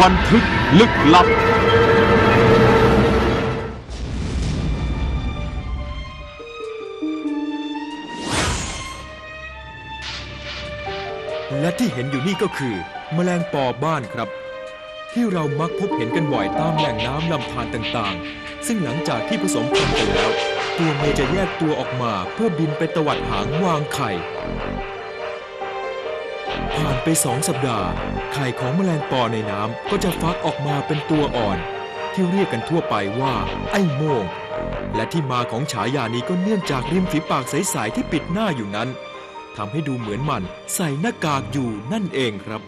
บันทึกลึกลับ และที่เห็นอยู่นี่ก็คือ แมลงปอบ้านครับ ที่เรามักพบเห็นกันบ่อยตามแหล่งน้ำลำธารต่างๆ ซึ่งหลังจากที่ผสมพันธุ์กันแล้ว ตัวเมียจะแยกตัวออกมาเพื่อบินไปตวัดหางวางไข่ ไปสองสัปดาห์ ไข่ของแมลงปอในน้ำก็จะฟักออกมาเป็นตัวอ่อน ที่เรียกกันทั่วไปว่า ไอ้โมง และที่มาของฉายานี้ก็เนื่องจากริมฝีปากใสๆที่ปิดหน้าอยู่นั้นทำให้ดูเหมือนมันใส่หน้ากากอยู่นั่นเองครับ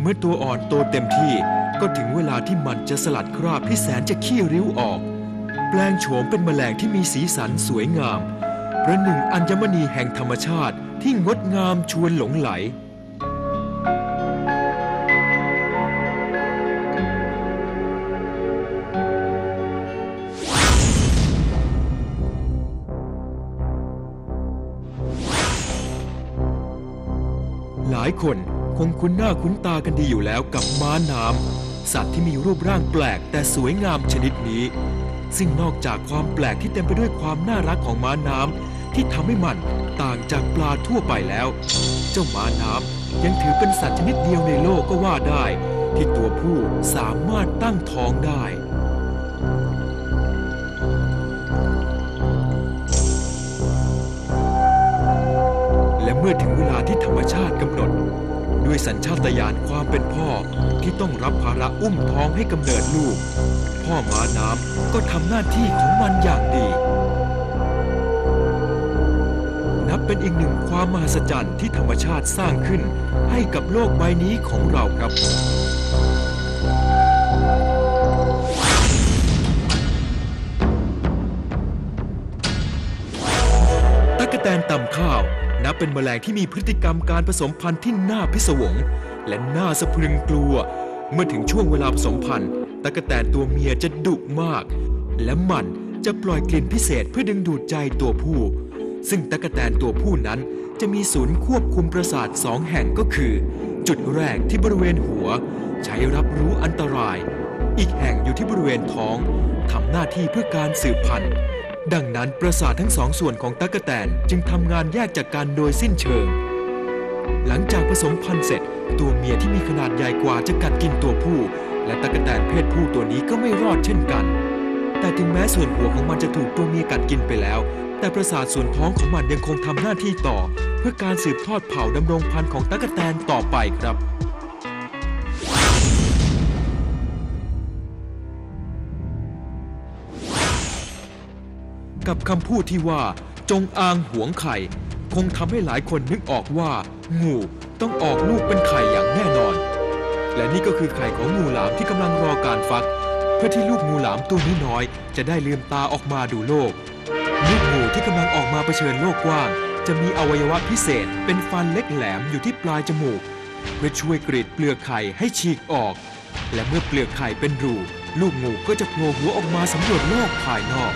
เมื่อตัวอ่อนโตเต็มที่ก็ถึงเวลาที่มันจะสลัดคราบที่แสนจะขี้ริ้วออก แปลงโฉมเป็นแมลงที่มีสีสันสวยงาม ประหนึ่งอัญมณีแห่งธรรมชาติที่งดงามชวนหลงไหล หลายคนคงคุ้นหน้าคุ้นตากันดีอยู่แล้วกับม้าน้ำสัตว์ที่มีรูปร่างแปลกแต่สวยงามชนิดนี้ ซึ่งนอกจากความแปลกที่เต็มไปด้วยความน่ารักของม้าน้ำที่ทำให้มันต่างจากปลาทั่วไปแล้ว เจ้าม้าน้ำยังถือเป็นสัตว์ชนิดเดียวในโลกก็ว่าได้ ที่ตัวผู้สามารถตั้งท้องได้และเมื่อถึงเวลาที่ธรรมชาติกำหนด ด้วยสัญชาตญาณความเป็นพ่อที่ต้องรับภาระอุ้มท้องให้กำเนิดลูก พ่อม้าน้ำก็ทำหน้าที่ของมันอย่างดี นับเป็นอีกหนึ่งความมหัศจรรย์ที่ธรรมชาติสร้างขึ้นให้กับโลกใบนี้ของเราครับตักแตนตำข้าว นับเป็นแมลงที่มีพฤติกรรมการผสมพันธุ์ที่น่าพิศวง และน่าสะพรึงกลัว เมื่อถึงช่วงเวลาผสมพันธุ์ตั๊กแตนตัวเมียจะดุมาก และมันจะปล่อยกลิ่นพิเศษเพื่อดึงดูดใจตัวผู้ ซึ่งตั๊กแตนตัวผู้นั้นจะมีศูนย์ควบคุมประสาทสองแห่งก็คือ จุดแรกที่บริเวณหัว ใช้รับรู้อันตราย อีกแห่งอยู่ที่บริเวณท้องทำหน้าที่เพื่อการสืบพันธุ์ ดังนั้นประสาททั้งสองส่วนของตั๊กแตนจึงทำงานแยกจากกันโดยสิ้นเชิง หลังจากผสมพันธุ์เสร็จ ตัวเมียที่มีขนาดใหญ่กว่าจะกัดกินตัวผู้ และตั๊กแตนเพศผู้ตัวนี้ก็ไม่รอดเช่นกัน แต่ถึงแม้ส่วนหัวของมันจะถูกตัวเมียกัดกินไปแล้ว แต่ประสาทส่วนท้องของมันยังคงทำหน้าที่ต่อ เพื่อการสืบทอดเผ่าดำรงพันธุ์ของตั๊กแตนต่อไปครับ กับคำพูดที่ว่า จงอางหวงไข่ คงทำให้หลายคนนึกออกว่า งูต้องออกลูกเป็นไข่อย่างแน่นอน และนี่ก็คือไข่ของงูหลามที่กำลังรอการฟัก เพื่อที่ลูกงูหลามตัวนี้น้อยๆจะได้ลืมตาออกมาดูโลก ลูกงูที่กำลังออกมาเผชิญโลกกว้าง จะมีอวัยวะพิเศษ เป็นฟันเล็กแหลมอยู่ที่ปลายจมูกเพื่อช่วยกรีดเปลือกไข่ให้ฉีกออก และเมื่อเปลือกไข่เป็นรูลูกงูก็จะโผล่หัวออกมาสำรวจโลกภายนอก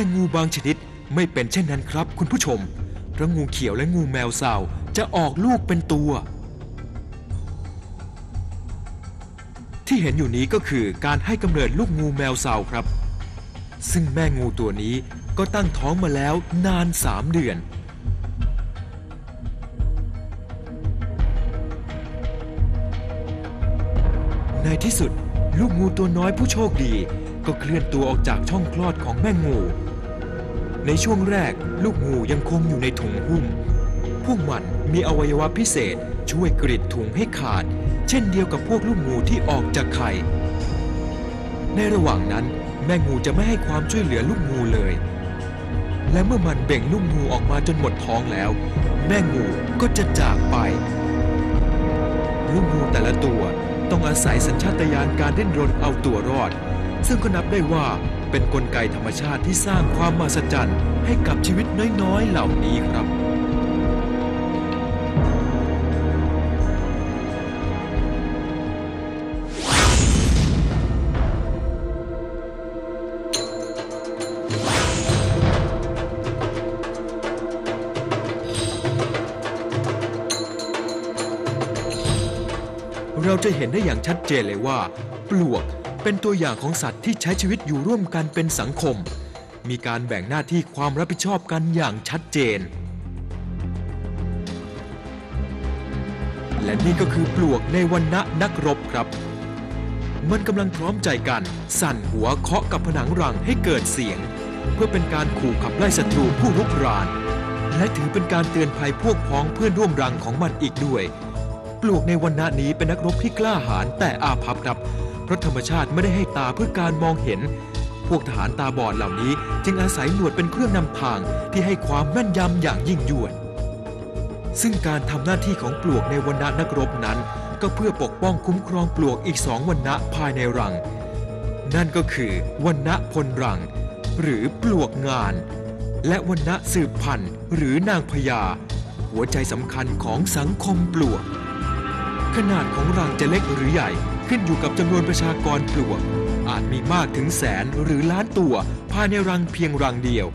แต่งูบางชนิดไม่เป็นเช่นนั้นครับ คุณผู้ชม เพราะงูเขียวและงูแมวสาวจะออกลูกเป็นตัว ที่เห็นอยู่นี้ก็คือการให้กำเนิดลูกงูแมวสาวครับ ซึ่งแม่งูตัวนี้ก็ตั้งท้องมาแล้วนานสามเดือนในที่สุด ลูกงูตัวน้อยผู้โชคดี ก็เคลื่อนตัวออกจากช่องคลอดของแม่งู ในช่วงแรกลูกงูยังคงอยู่ในถุงหุ้ม พวกมันมีอวัยวะพิเศษช่วยกรีดถุงให้ขาด เช่นเดียวกับพวกลูกงูที่ออกจากไข่ ในระหว่างนั้น แม่งูจะไม่ให้ความช่วยเหลือลูกงูเลย และเมื่อมันเบ่งลูกงูออกมาจนหมดท้องแล้ว แม่งูก็จะจากไป ลูกงูแต่ละตัวต้องอาศัยสัญชาตญาณการดิ้นรนเอาตัวรอด ซึ่งก็นับได้ว่าเป็นนกลไกธรรมชาติที่สร้างความมหัศจรรย์ให้กับชีวิตน้อยๆเหล่านี้ครับ เราจะเห็นได้อย่างชัดเจนเลยว่า ปลวก เป็นตัวอย่างของสัตว์ที่ใช้ชีวิตอยู่ร่วมกันเป็นสังคม มีการแบ่งหน้าที่ความรับผิดชอบกันอย่างชัดเจน และนี่ก็คือปลวกในวันณะนักรบครับ มันกำลังพร้อมใจกัน สั่นหัวเคาะกับผนังรังให้เกิดเสียง เพื่อเป็นการขู่ขับไล่ศัตรูผู้รุกราน และถือเป็นการเตือนภัยพวกพ้องเพื่อนร่วมรังของมันอีกด้วย ปลวกในวันณะนี้เป็นนักรบที่กล้าหาญแต่อาภัพครับ ราะธรรมชาติไม่ได้ให้ตาเพื่อการมองเห็น พวกทหารตาบอดเหล่านี้จึงอาศัยหนวดเป็นเครื่องนำทางที่ให้ความแม่นยำอย่างยิ่งยวด ซึ่งการทำหน้าที่ของปลวกในวันณะนักรบนั้น ก็เพื่อปกป้องคุ้มครองปลวกอีกสองวันณะภายในรัง นั่นก็คือวันณะพลรัง หรือปลวกงาน และวันณะสืบพันธุ์หรือนางพญาหัวใจสำคัญของสังคมปลวก ขนาดของรังจะเล็กหรือใหญ่ ขึ้นอยู่กับจำนวนประชากรปลวก อาจมีมากถึงแสนหรือล้านตัวภายในรังเพียงรังเดียว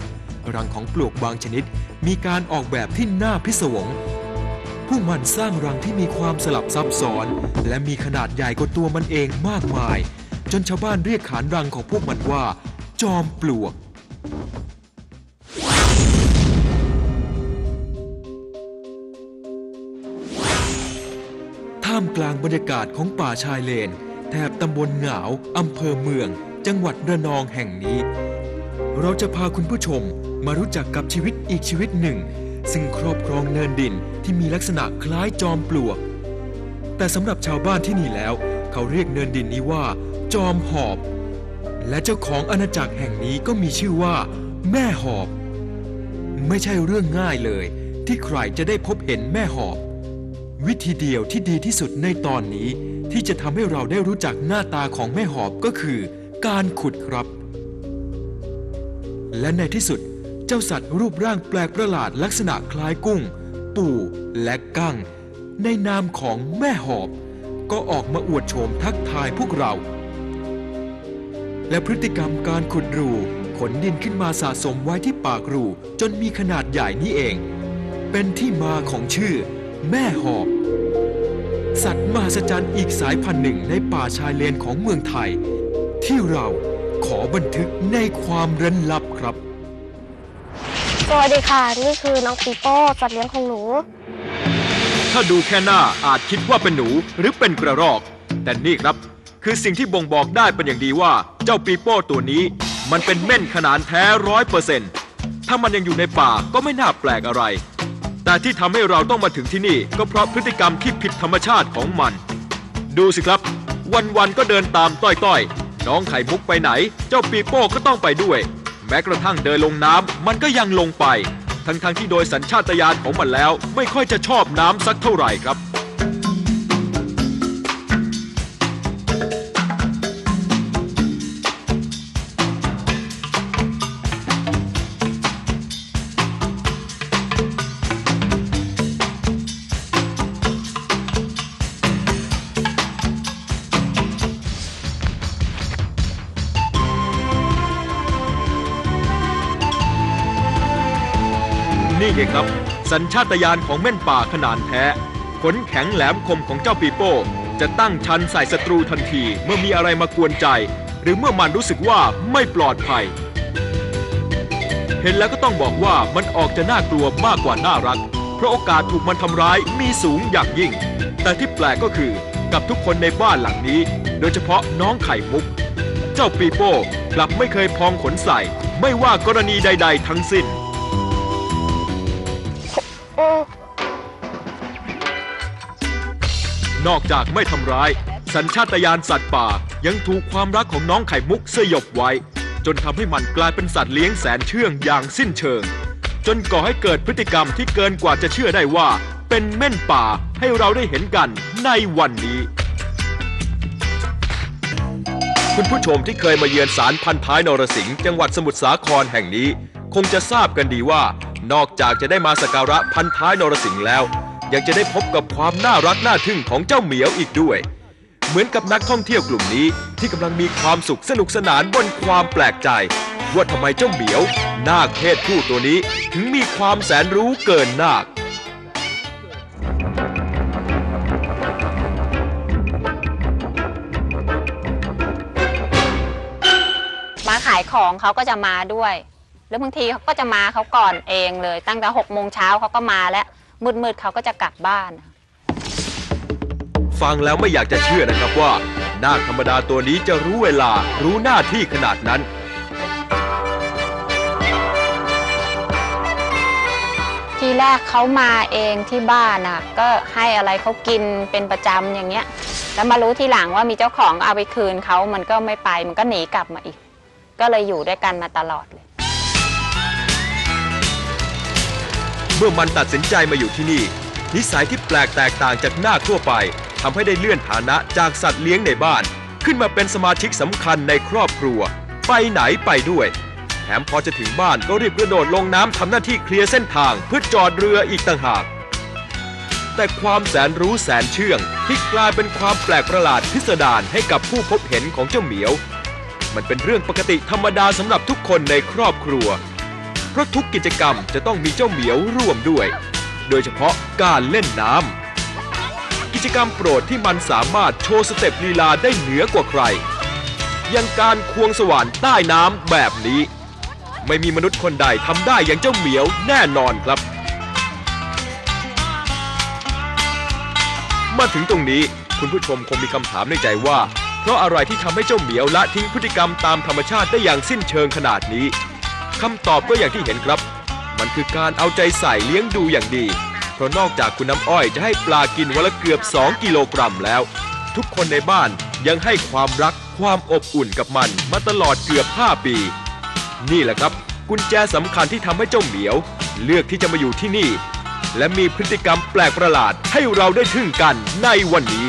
รังของปลวกบางชนิด มีการออกแบบที่น่าพิศวง ผู้มันสร้างรังที่มีความสลับซับซ้อน และมีขนาดใหญ่กว่าตัวมันเองมากมาย จนชาวบ้านเรียกขานรังของพวกมันว่า จอมปลวก กลางบรรยากาศของป่าชายเลน แถบตำบลเหงาวอำเภอเมือง จังหวัดระนองแห่งนี้ เราจะพาคุณผู้ชมมารู้จักกับชีวิตอีกชีวิตหนึ่ง ซึ่งครอบครองเนินดินที่มีลักษณะคล้ายจอมปลวก แต่สำหรับชาวบ้านที่นี่แล้ว เขาเรียกเนินดินนี้ว่า จอมหอบ และเจ้าของอาณาจักรแห่งนี้ก็มีชื่อว่า แม่หอบ ไม่ใช่เรื่องง่ายเลย ที่ใครจะได้พบเห็นแม่หอบ วิธีเดียวที่ดีที่สุดในตอนนี้ ที่จะทำให้เราได้รู้จักหน้าตาของแม่หอบก็คือการขุดครับ และในที่สุดเจ้าสัตว์รูปร่างแปลกประหลาดลักษณะคล้ายกุ้ง ปูและกั้ง ในนามของแม่หอบ ก็ออกมาอวดโฉมทักทายพวกเรา และพฤติกรรมการขุดรูขนดินขึ้นมาสะสมไว้ที่ปากรูจนมีขนาดใหญ่นี่เอง เป็นที่มาของชื่อ แม่หอบ สัตว์มหัศจรรย์อีกสายพันธุ์หนึ่งในป่าชายเลนของเมืองไทย ที่เราขอบันทึกในความเร้นลับครับ สวัสดีค่ะ นี่คือน้องปีโป้สัตว์เลี้ยงของหนู ถ้าดูแค่หน้าอาจคิดว่าเป็นหนูหรือเป็นกระรอก แต่นี่ครับ คือสิ่งที่บ่งบอกได้เป็นอย่างดีว่า เจ้าปีโป้ตัวนี้ มันเป็นเม่นขนาดแท้ร้อยเปอร์เซ็นต์ถ้ามันยังอยู่ในป่าก็ไม่น่าแปลกอะไร แต่ที่ทำให้เราต้องมาถึงที่นี่ ก็เพราะพฤติกรรมที่ผิดธรรมชาติของมัน ดูสิครับ วันๆก็เดินตามต้อยๆ น้องไข่มุกไปไหน เจ้าปีโป้ก็ต้องไปด้วย แม้กระทั่งเดินลงน้ำมันก็ยังลงไป ทั้งๆที่โดยสัญชาตญาณของมันแล้ว ไม่ค่อยจะชอบน้ำสักเท่าไหร่ครับ นี่ไงครับ สัญชาตญาณของแม่นป่าขนาดแท้ขนแข็งแหลมคมของเจ้าปีโป้ จะตั้งชันใส่ศัตรูทันทีเมื่อมีอะไรมากวนใจ หรือเมื่อมันรู้สึกว่าไม่ปลอดภัย เห็นแล้วก็ต้องบอกว่ามันออกจะน่ากลัวมากกว่าน่ารัก เพราะโอกาสถูกมันทำร้ายมีสูงอย่างยิ่ง แต่ที่แปลกก็คือกับทุกคนในบ้านหลังนี้ โดยเฉพาะน้องไข่มุก เจ้าปีโป้กลับไม่เคยพองขนใส่ ไม่ว่ากรณีใด ๆ ทั้งสิ้น นอกจากไม่ทำร้าย สัญชาตญาณสัตว์ป่ายังถูกความรักของน้องไข่มุกสยบไว้ จนทำให้มันกลายเป็นสัตว์เลี้ยงแสนเชื่องอย่างสิ้นเชิง จนก่อให้เกิดพฤติกรรมที่เกินกว่าจะเชื่อได้ว่า เป็นเม่นป่าให้เราได้เห็นกันในวันนี้ คุณผู้ชมที่เคยมาเยือนศาลพันท้ายนรสิงห์จังหวัดสมุทรสาครแห่งนี้ คงจะทราบกันดีว่า นอกจากจะได้มาสการะพันท้ายนรสิงห์แล้ว ยังจะได้พบกับความน่ารักน่าทึ่งของเจ้าเหมียวอีกด้วย เหมือนกับนักท่องเที่ยวกลุ่มนี้ที่กำลังมีความสุขสนุกสนานบนความแปลกใจ ว่าทำไมเจ้าเหมียวนาคเทศผู้ตัวนี้ถึงมีความแสนรู้เกินนาคมาขายของเขาก็จะมาด้วย แล้วบางทีเขาก็จะมาเขาก่อนเองเลย ตั้งแต่หกโมงเช้าเขาก็มาแล้วมืดๆเขาก็จะกลับบ้านฟังแล้วไม่อยากจะเชื่อนะครับว่านาคธรรมดาตัวนี้จะรู้เวลารู้หน้าที่ขนาดนั้น ทีแรกเขามาเองที่บ้านน่ะ ก็ให้อะไรเขากินเป็นประจำอย่างเงี้ย แล้วมารู้ทีหลังว่ามีเจ้าของเอาไปคืนเขามันก็ไม่ไปมันก็หนีกลับมาอีก ก็เลยอยู่ด้วยกันมาตลอดเลย เมื่อมันตัดสินใจมาอยู่ที่นี่ นิสัยที่แปลกแตกต่างจากนาคทั่วไปทำให้ได้เลื่อนฐานะจากสัตว์เลี้ยงในบ้าน ขึ้นมาเป็นสมาชิกสำคัญในครอบครัว ไปไหนไปด้วย แถมพอจะถึงบ้านก็รีบกระโดดลงน้ำทำหน้าที่เคลียร์เส้นทางเพื่อจอดเรืออีกต่างหาก แต่ความแสนรู้แสนเชื่องที่กลายเป็นความแปลกประหลาดพิสดารให้กับผู้พบเห็นของเจ้าเหมียว มันเป็นเรื่องปกติธรรมดาสำหรับทุกคนในครอบครัว เพราะทุกกิจกรรมจะต้องมีเจ้าเหมียวร่วมด้วย โดยเฉพาะการเล่นน้ำกิจกรรมโปรดที่มันสามารถโชว์สเต็ปลีลาได้เหนือกว่าใครอย่างการควงสว่านใต้น้ำแบบนี้ ไม่มีมนุษย์คนใดทำได้อย่างเจ้าเหมียวแน่นอนครับ มาถึงตรงนี้คุณผู้ชมคงมีคำถามในใจว่า เพราะอะไรที่ทำให้เจ้าเหมียวละทิ้งพฤติกรรมตามธรรมชาติได้อย่างสิ้นเชิงขนาดนี้ำตอบก็อย่างที่เห็นครับ มันคือการเอาใจใส่เลี้ยงดูอย่างดี เพราะนอกจากคุณน้ำอ้อยจะให้ปลากินวันละเกือบ 2 กิโลกรัมแล้ว ทุกคนในบ้านยังให้ความรักความอบอุ่นกับมันมาตลอดเกือบ 5 ปี นี่แหละครับ กุญแจสำคัญที่ทำให้เจ้าเหมียว เลือกที่จะมาอยู่ที่นี่ และมีพฤติกรรมแปลกประหลาดให้เราได้ทึ่งกันในวันนี้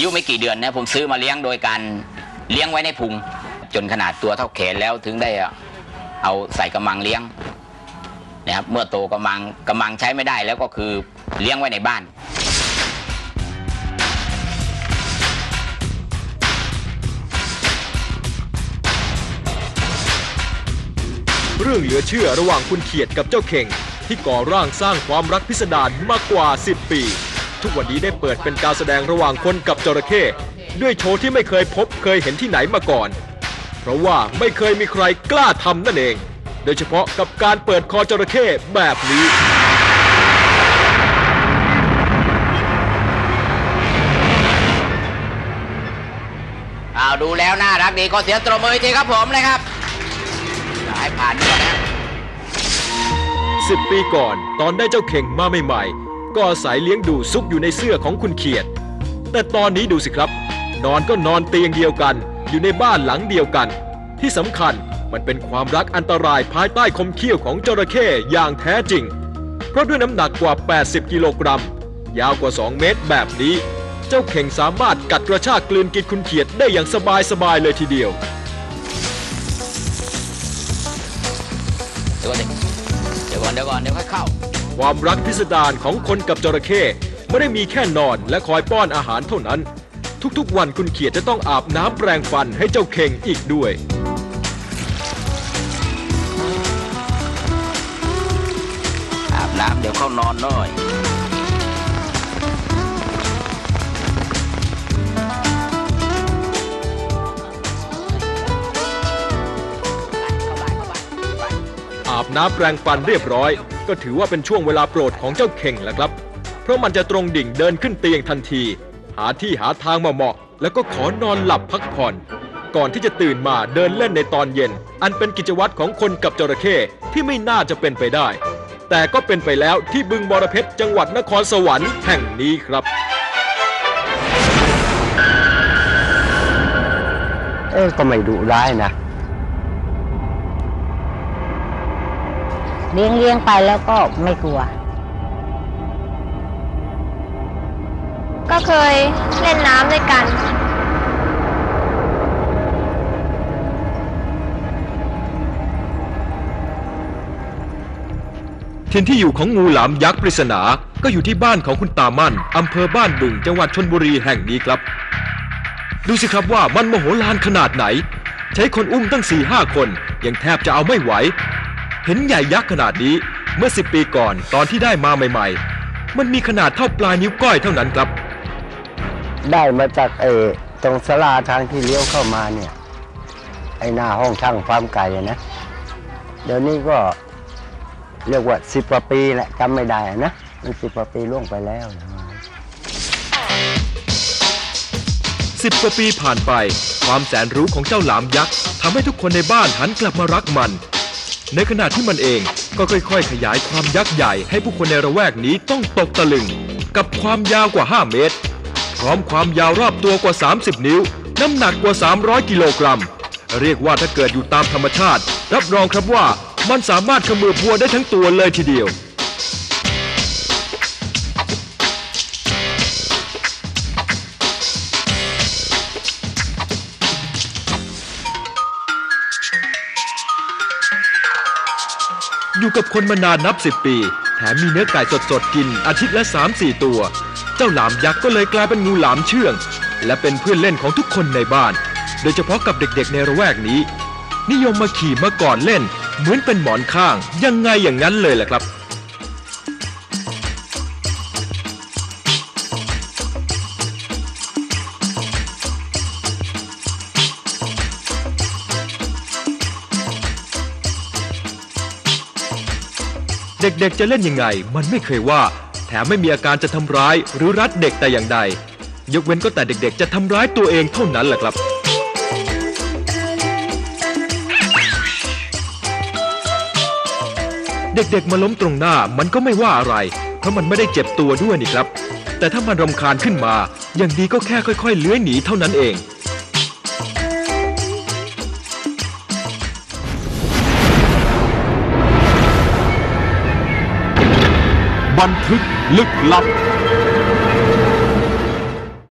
อายุไม่กี่เดือนนะผมซื้อมาเลี้ยงโดยการเลี้ยงไว้ในพุง จนขนาดตัวเท่าแขนแล้วถึงได้เอาใส่กระมังเลี้ยงนะครับเมื่อโตกระมังกระมังใช้ไม่ได้แล้วก็คือเลี้ยงไว้ในบ้านเรื่องเหลือเชื่อระหว่างคุณเขียดกับเจ้าเข่ง ที่ก่อร่างสร้างความรักพิสดารมากกว่า 10 ปี ทุกวันนี้ได้เปิดเป็นการแสดงระหว่างคนกับจระเข้ด้วยโชว์ที่ไม่เคยพบเคยเห็นที่ไหนมาก่อน เพราะว่าไม่เคยมีใครกล้าทำนั่นเอง โดยเฉพาะกับการเปิดคอจระเข้แบบนี้เอาดูแล้วน่ารักดีขอเสียงตรบมือทีครับผมเลยครับให้ผ่านก่อนนะ10ปีก่อนตอนได้เจ้าเข่งมาใหม่ๆ ก็อาศัยเลี้ยงดูซุกอยู่ในเสื้อของคุณเขียด แต่ตอนนี้ดูสิครับ นอนก็นอนเตียงเดียวกัน อยู่ในบ้านหลังเดียวกัน ที่สำคัญมันเป็นความรักอันตรายภายใต้คมเขี้ยวของจระเข้อย่างแท้จริง เพราะด้วยน้ำหนักกว่า 80 กิโลกรัม ยาวกว่า 2 เมตรแบบนี้ เจ้าเข่งสามารถกัดกระชากกลืนกินคุณเขียดได้อย่างสบายๆเลยทีเดียว เดี๋ยวก่อนดิเดี๋ยวก่อนเดี๋ยวก่อนเดี๋ยวค่อยเข้า ความรักพิสดารของคนกับจระเข้ไม่ได้มีแค่นอนและคอยป้อนอาหารเท่านั้น ทุกๆวันคุณเขียดจะต้องอาบน้ำแปรงฟันให้เจ้าเข่งอีกด้วย อาบน้ำเดี๋ยวเข้านอนหน่อย อาบน้ำแปรงฟันเรียบร้อย ก็ถือว่าเป็นช่วงเวลาโปรดของเจ้าเข่งแล้วครับ เพราะมันจะตรงดิ่งเดินขึ้นเตียงทันที หาที่หาทางมาเหมาะ แล้วก็ขอนอนหลับพักผ่อน ก่อนที่จะตื่นมาเดินเล่นในตอนเย็น อันเป็นกิจวัตรของคนกับจระเข้ที่ไม่น่าจะเป็นไปได้ แต่ก็เป็นไปแล้วที่บึงบรเพชรจังหวัดนครสวรรค์แห่งนี้ครับเอ้ก็ไม่ดุร้ายนะ เลี้ยงเลี้ยงไปแล้วก็ไม่กลัว ก็เคยเล่นน้ำด้วยกัน ถิ่นที่อยู่ของงูหลามยักษ์ปริศนา ก็อยู่ที่บ้านของคุณตามั่นอำเภอบ้านบึงจังหวัดชนบุรีแห่งนี้ครับ ดูสิครับว่ามันมโหฬารขนาดไหน ใช้คนอุ้มตั้ง4ี่ห้าคน ยังแทบจะเอาไม่ไหวเห็นใหญ่ยักษ์ขนาดนี้เมื่อ 10 ปีก่อนตอนที่ได้มาใหม่ ๆ มันมีขนาดเท่าปลายนิ้วก้อยเท่านั้นครับ ได้มาจากเออตรงสลาทางที่เลี้ยวเข้ามาเนี่ย ไอหน้าห้องช่างฟาร์มไก่อะนะ เดี๋ยวนี้ก็เรียกว่าสิบกว่าปีแหละจำไม่ได้อะนะมันสิบกว่าปีล่วงไปแล้วนะสิบกว่าปีผ่านไป ความแสนรู้ของเจ้าหลามยักษ์ทำให้ทุกคนในบ้านหันกลับมารักมัน ในขณะที่มันเองก็ค่อยๆ ขยายความยักษ์ใหญ่ให้ผู้คนในระแวกนี้ต้องตกตะลึง กับความยาวกว่า 5 เมตร พร้อมความยาวรอบตัวกว่า 30 นิ้ว น้ำหนักกว่า 300 กิโลกรัม เรียกว่าถ้าเกิดอยู่ตามธรรมชาติ รับรองครับว่ามันสามารถขมือพัวได้ทั้งตัวเลยทีเดียว อยู่กับคนมานานนับสิบปี แถมมีเนื้อไก่สดๆกินอาทิตย์ละ 3-4 ตัว เจ้าหลามยักษ์ก็เลยกลายเป็นงูหลามเชื่อง และเป็นเพื่อนเล่นของทุกคนในบ้าน โดยเฉพาะกับเด็กๆในระแวกนี้ นิยมมาขี่มาก่อนเล่น เหมือนเป็นหมอนข้างยังไงอย่างนั้นเลยแหละครับ เด็กๆจะเล่นยังไง มันไม่เคยว่า แถมไม่มีอาการจะทำร้ายหรือรัดเด็กแต่อย่างใด ยกเว้นก็แต่เด็กๆ จะทำร้ายตัวเองเท่านั้นแหละครับ เด็กๆมาล้มตรงหน้ามันก็ไม่ว่าอะไร เพราะมันไม่ได้เจ็บตัวด้วยนี่ครับ แต่ถ้ามันรำคาญขึ้นมา อย่างดีก็แค่ค่อย ๆ เลื้อยหนีเท่านั้นเอง บันทึกลึกลับ